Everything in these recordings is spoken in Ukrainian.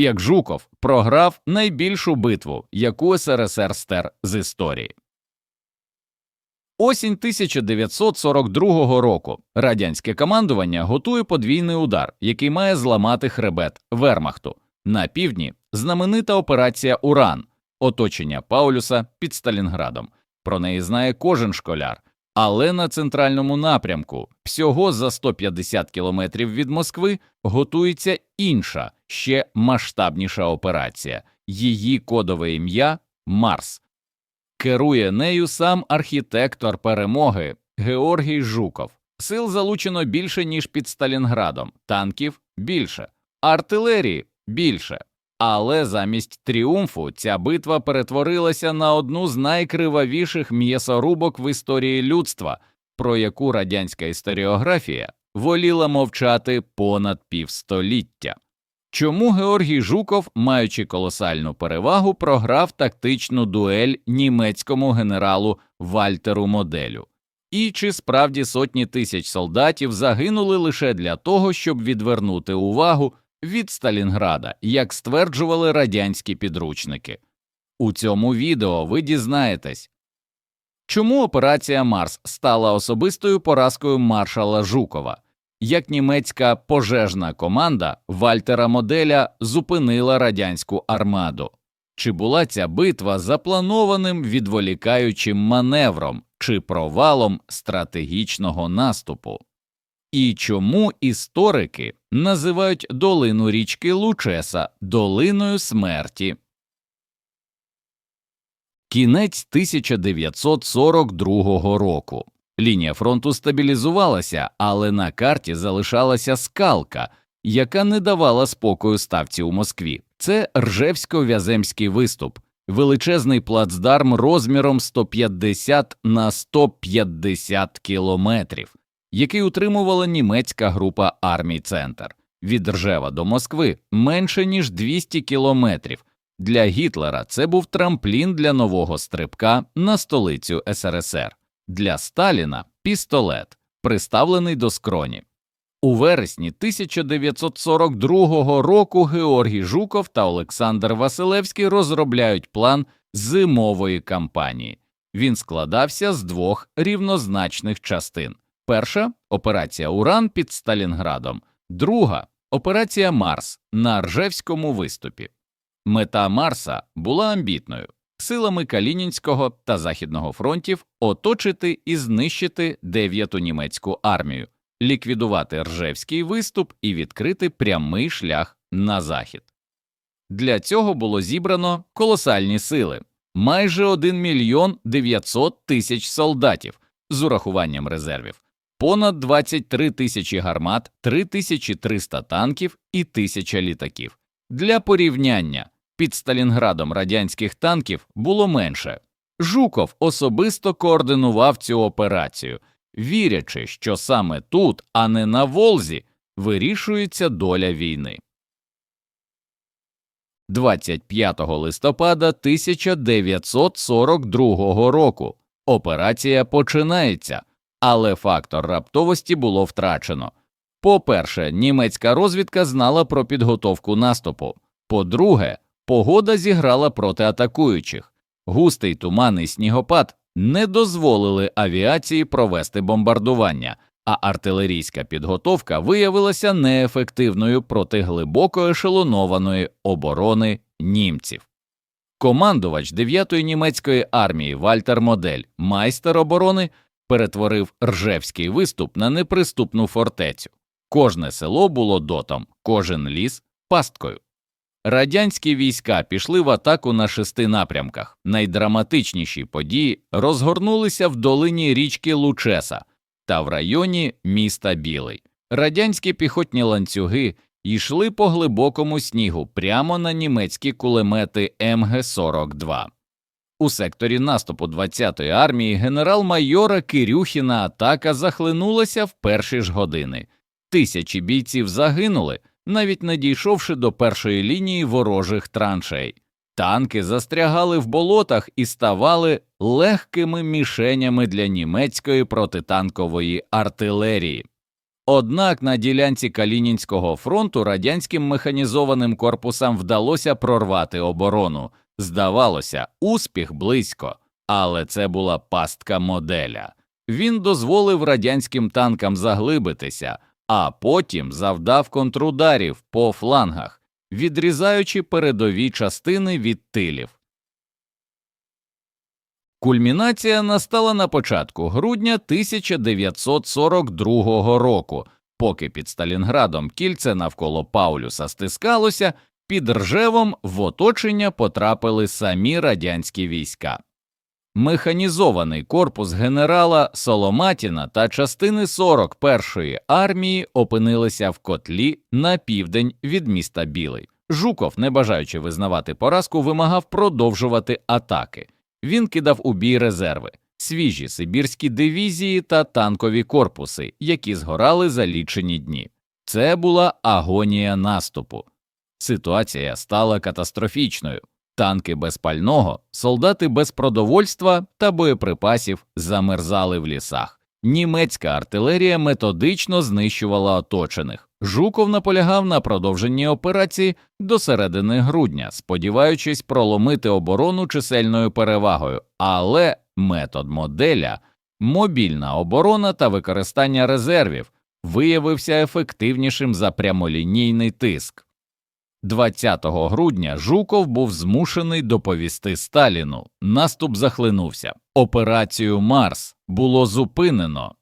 як Жуков програв найбільшу битву, яку СРСР стер з історії. Осінь 1942 року радянське командування готує подвійний удар, який має зламати хребет Вермахту. На півдні знаменита операція Уран, оточення Паулюса під Сталінградом. Про неї знає кожен школяр. Але на центральному напрямку, всього за 150 кілометрів від Москви, готується інша, ще масштабніша операція. Її кодове ім'я Марс. Керує нею сам архітектор перемоги Георгій Жуков. Сил залучено більше, ніж під Сталінградом, танків більше, артилерії більше. Але замість тріумфу ця битва перетворилася на одну з найкривавіших м'ясорубок в історії людства, про яку радянська історіографія воліла мовчати понад півстоліття. Чому Георгій Жуков, маючи колосальну перевагу, програв тактичну дуель німецькому генералу Вальтеру Моделю? І чи справді сотні тисяч солдатів загинули лише для того, щоб відвернути увагу від Сталінграда, як стверджували радянські підручники? У цьому відео ви дізнаєтесь, чому операція Марс стала особистою поразкою маршала Жукова як німецька пожежна команда Вальтера Моделя зупинила радянську армаду. Чи була ця битва запланованим відволікаючим маневром чи провалом стратегічного наступу? І чому історики називають долину річки Лучеса долиною смерті? Кінець 1942 року. Лінія фронту стабілізувалася, але на карті залишалася скалка, яка не давала спокою ставці у Москві. Це Ржевсько-Вяземський виступ, величезний плацдарм розміром 150 на 150 кілометрів, який утримувала німецька група армій Центр. Від Ржева до Москви менше ніж 200 кілометрів. Для Гітлера це був трамплін для нового стрибка на столицю СРСР для Сталіна пістолет, приставлений до скроні. У вересні 1942 року Георгій Жуков та Олександр Василевський розробляють план зимової кампанії. Він складався з двох рівнозначних частин: перша операція Уран під Сталінградом, друга операція Марс на Ржевському виступі. Мета Марса була амбітною силами Калінінського та Західного фронтів оточити і знищити дев'яту німецьку армію, ліквідувати Ржевський виступ і відкрити прямий шлях на захід. Для цього було зібрано колосальні сили майже 1 мільйон 900 тисяч солдатів з урахуванням резервів, понад 23 тисячі гармат, 3300 танків і тисяча літаків. Для порівняння під Сталінградом радянських танків було менше. Жуков особисто координував цю операцію, вірячи, що саме тут, а не на Волзі, вирішується доля війни. 25 листопада 1942 року операція починається, але фактор раптовості було втрачено. По перше, німецька розвідка знала про підготовку наступу. По друге, Погода зіграла проти атакуючих. Густий туман і снігопад не дозволили авіації провести бомбардування, а артилерійська підготовка виявилася неефективною проти глибоко ешелонованої оборони німців. Командувач 9-ї німецької армії Вальтер Модель, майстер оборони, перетворив ржевський виступ на неприступну фортецю. Кожне село було дотом, кожен ліс пасткою. Радянські війська пішли в атаку на шести напрямках. Найдраматичніші події розгорнулися в долині річки Лучеса та в районі міста Білий. Радянські піхотні ланцюги йшли по глибокому снігу прямо на німецькі кулемети МГ-42. У секторі наступу 20-ї армії генерал-майора Кирюхіна атака захлинулася в перші ж години. Тисячі бійців загинули навіть не дійшовши до першої лінії ворожих траншей. Танки застрягали в болотах і ставали легкими мішенями для німецької протитанкової артилерії. Однак на ділянці Калінінського фронту радянським механізованим корпусам вдалося прорвати оборону. Здавалося, успіх близько, але це була пастка моделя. Він дозволив радянським танкам заглибитися, а потім завдав контрударів по флангах, відрізаючи передові частини від тилів. Кульмінація настала на початку грудня 1942 року, поки під Сталінградом кільце навколо Паулюса стискалося, під Ржевом в оточення потрапили самі радянські війська. Механізований корпус генерала Соломатіна та частини 41-ї армії опинилися в котлі на південь від міста Білий. Жуков, не бажаючи визнавати поразку, вимагав продовжувати атаки. Він кидав у бій резерви, свіжі сибірські дивізії та танкові корпуси, які згорали за лічені дні. Це була агонія наступу. Ситуація стала катастрофічною. Танки без пального, солдати без продовольства та боєприпасів замерзали в лісах. Німецька артилерія методично знищувала оточених. Жуков наполягав на продовженні операції до середини грудня, сподіваючись проломити оборону чисельною перевагою, але метод моделя, мобільна оборона та використання резервів виявився ефективнішим за прямолінійний тиск. 20 грудня Жуков був змушений доповісти Сталіну. Наступ захлинувся. Операцію Марс було зупинено.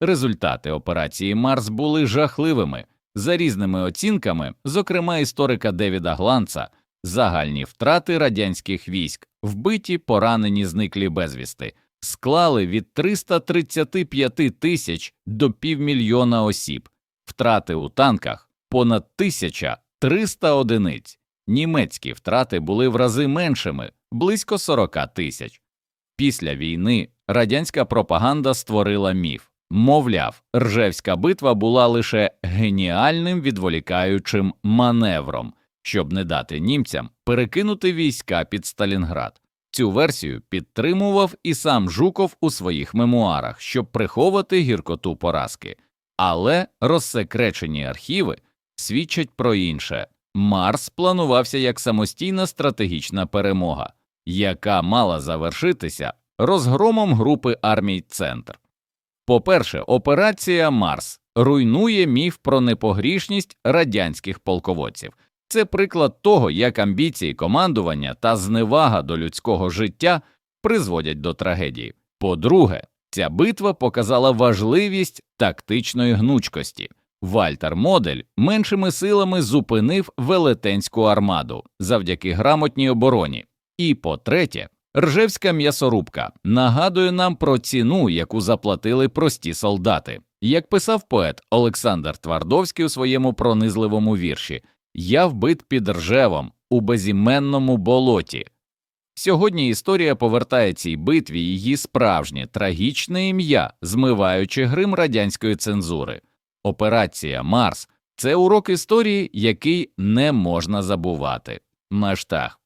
Результати операції Марс були жахливими. За різними оцінками, зокрема історика Девіда Гланца, загальні втрати радянських військ, вбиті, поранені, зниклі безвісти, склали від 335 тисяч до півмільйона осіб, втрати у танках понад 1300 одиниць. Німецькі втрати були в рази меншими близько 40 тисяч. Після війни радянська пропаганда створила міф. Мовляв, Ржевська битва була лише геніальним відволікаючим маневром, щоб не дати німцям перекинути війська під Сталінград. Цю версію підтримував і сам Жуков у своїх мемуарах, щоб приховати гіркоту поразки. Але розсекречені архіви свідчать про інше. Марс планувався як самостійна стратегічна перемога, яка мала завершитися розгромом групи армій Центр. По-перше, операція Марс руйнує міф про непогрішність радянських полководців. Це приклад того, як амбіції командування та зневага до людського життя призводять до трагедії. По-друге, ця битва показала важливість тактичної гнучкості. Вальтер Модель меншими силами зупинив велетенську армаду завдяки грамотній обороні. І по третє, Ржевська м'ясорубка нагадує нам про ціну, яку заплатили прості солдати. Як писав поет Олександр Твардовський у своєму пронизливому вірші Я вбит під ржевом у безіменному болоті. Сьогодні історія повертає цій битві її справжнє трагічне ім'я, змиваючи грим радянської цензури. Операція Марс це урок історії, який не можна забувати. Маштаг